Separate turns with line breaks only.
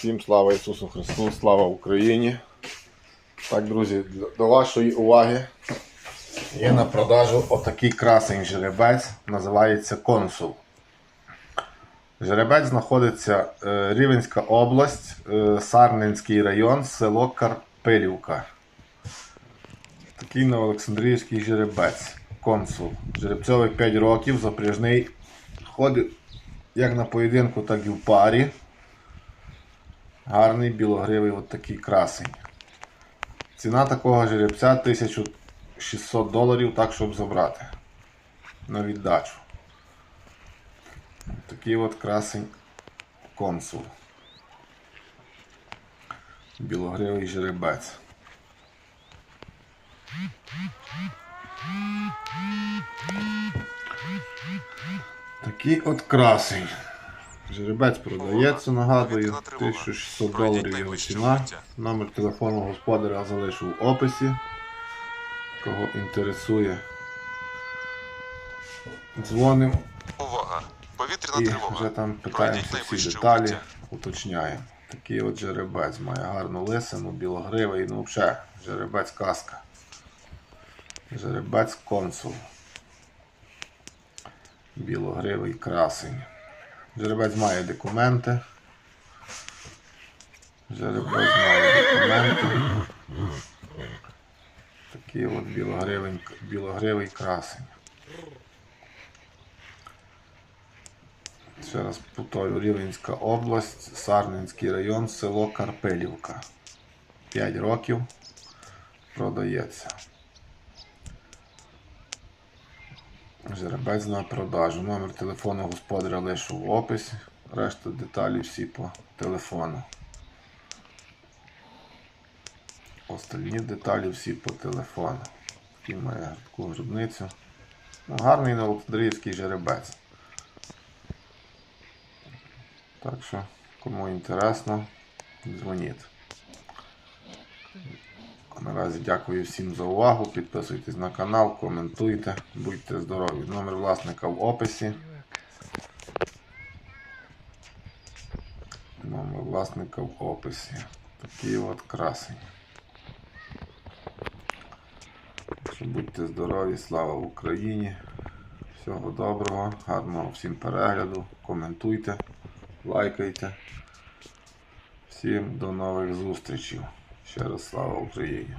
Всім слава Ісусу Христу, слава Україні. Так, друзі, до вашої уваги є на продажу отакий красень жеребець, називається консул. Жеребець знаходиться е, Рівенська область, е, Сарненський район, село Карпилівка. Такий новоолександрійський жеребець. Консул. Жеребцьовий 5 років, запряжний. Ходить як на поєдинку, так і в парі. Гарний білогривий от такий красень. Ціна такого жеребця 1600 доларів, так щоб забрати. На віддачу. Такий от красень консул. Білогривий жеребець. Такий от красень. Жеребець продається, нагадую, 1600 доларів його ціна. Номер телефону господаря залишу в описі. Кого інтересує. Дзвонимо
Увага! Повітряна
і
тривога.
вже там питаємося всі деталі, уточняємо. Такий от жеребець має гарну лисину, білогривий, ну взагалі, жеребець казка. Жеребець консул. Білогривий красень. Жеребець має документи. Жеребець має документи. Такий от білогривий, красень. Ще раз повторю, Рівненська область, Сарненський район, село Карпилівка. 5 років продається. Жеребець на продажу. Номер телефону господаря лишу в описі. Решта деталі всі по телефону. Остальні деталі всі по телефону. Такий має таку грибницю. Ну, гарний новоолександрійський жеребець. Так що, кому інтересно, дзвоніть. Наразі дякую всім за увагу. Підписуйтесь на канал, коментуйте, будьте здорові. Номер власника в описі. Номер власника в описі. Такий от красень. Будьте здорові, слава Україні. Всього доброго, гарного всім перегляду. Коментуйте, лайкайте. Всім до нових зустрічей. Ще раз слава Україні.